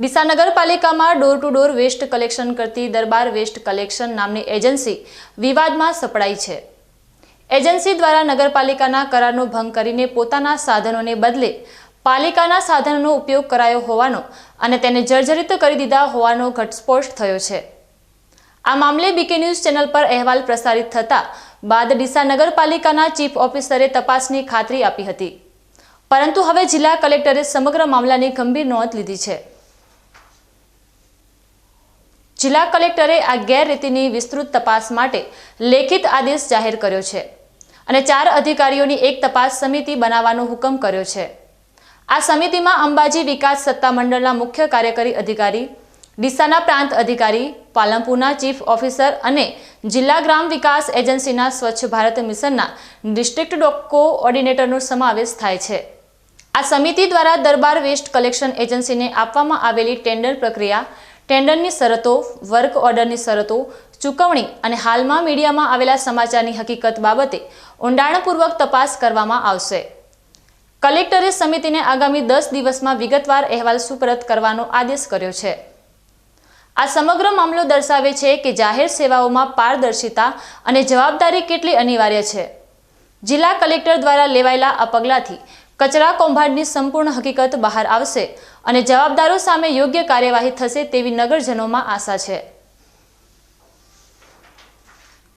ડીસા નગરપાલિકામાં door to door waste collection કરતી દરબાર waste collection નામની એજન્સી વિવાદમાં સપડાઈ છે. એજન્સી દ્વારા નગરપાલિકાના કરારનો ભંગ કરીને પોતાના સાધનોને બદલે પાલિકાના સાધનોનો ઉપયોગ કરાયો હોવાનો અને તેને જર્જરિત કરી દીધા હોવાનો ઘટસ્ફોટ થયો છે. આ મામલે બીકે ન્યૂઝ ચેનલ પર અહેવાલ પ્રસારિત થતા બાદ ડીસા નગરપાલિકાના ચીફ ઓફિસરે તપાસની ખાતરી આપી હતી. પરંતુ હવે જિલ્લા કલેક્ટરે સમગ્ર મામલાની ગંભીર નોંધ લીધી છે. જિલ્લા કલેક્ટરે આ ગેરરીતિની વિસ્તૃત તપાસ માટે લેખિત આદેશ જાહેર કર્યો છે અને ચાર અધિકારીઓની એક તપાસ સમિતિ બનાવવાનો હુકમ કર્યો છે. આ સમિતિમાં અંબાજી વિકાસ સત્તામંડળના મુખ્ય કાર્યકારી અધિકારી, ડીસાના પ્રાંત અધિકારી, પાલનપુરના ચીફ ઓફિસર અને જિલ્લા ગ્રામ વિકાસ એજન્સીના સ્વચ્છ ભારત મિશનના ડિસ્ટ્રિક્ટ ડોકો ઓર્ડિનેટરનો સમાવેશ થાય છે. આ સમિતિ દ્વારા દરબાર વેસ્ટ કલેક્શન એજન્સીને આપવામાં આવેલી ટેન્ડર પ્રક્રિયા ટેન્ડરની શરતો, વર્ક ઓર્ડરની શરતો, ચૂકવણી અને હાલમાં મીડિયામાં આવેલા સમાચારની હકીકત બાબતે ઊંડાણપૂર્વક તપાસ કરવામાં આવશે. કલેક્ટરે સમિતિને આગામી દસ દિવસમાં વિગતવાર અહેવાલ સુપરત કરવાનો આદેશ કર્યો છે. આ સમગ્ર મામલો દર્શાવે છે કે જાહેર સેવાઓમાં પારદર્શિતા અને જવાબદારી કેટલી અનિવાર્ય છે. જિલ્લા કલેક્ટર દ્વારા લેવાયેલા આ પગલાંથી કચરા કૌભાંડની સંપૂર્ણ હકીકત બહાર આવશે અને જવાબદારો સામે યોગ્ય કાર્યવાહી થશે તેવી નગરજનોમાં આશા છે.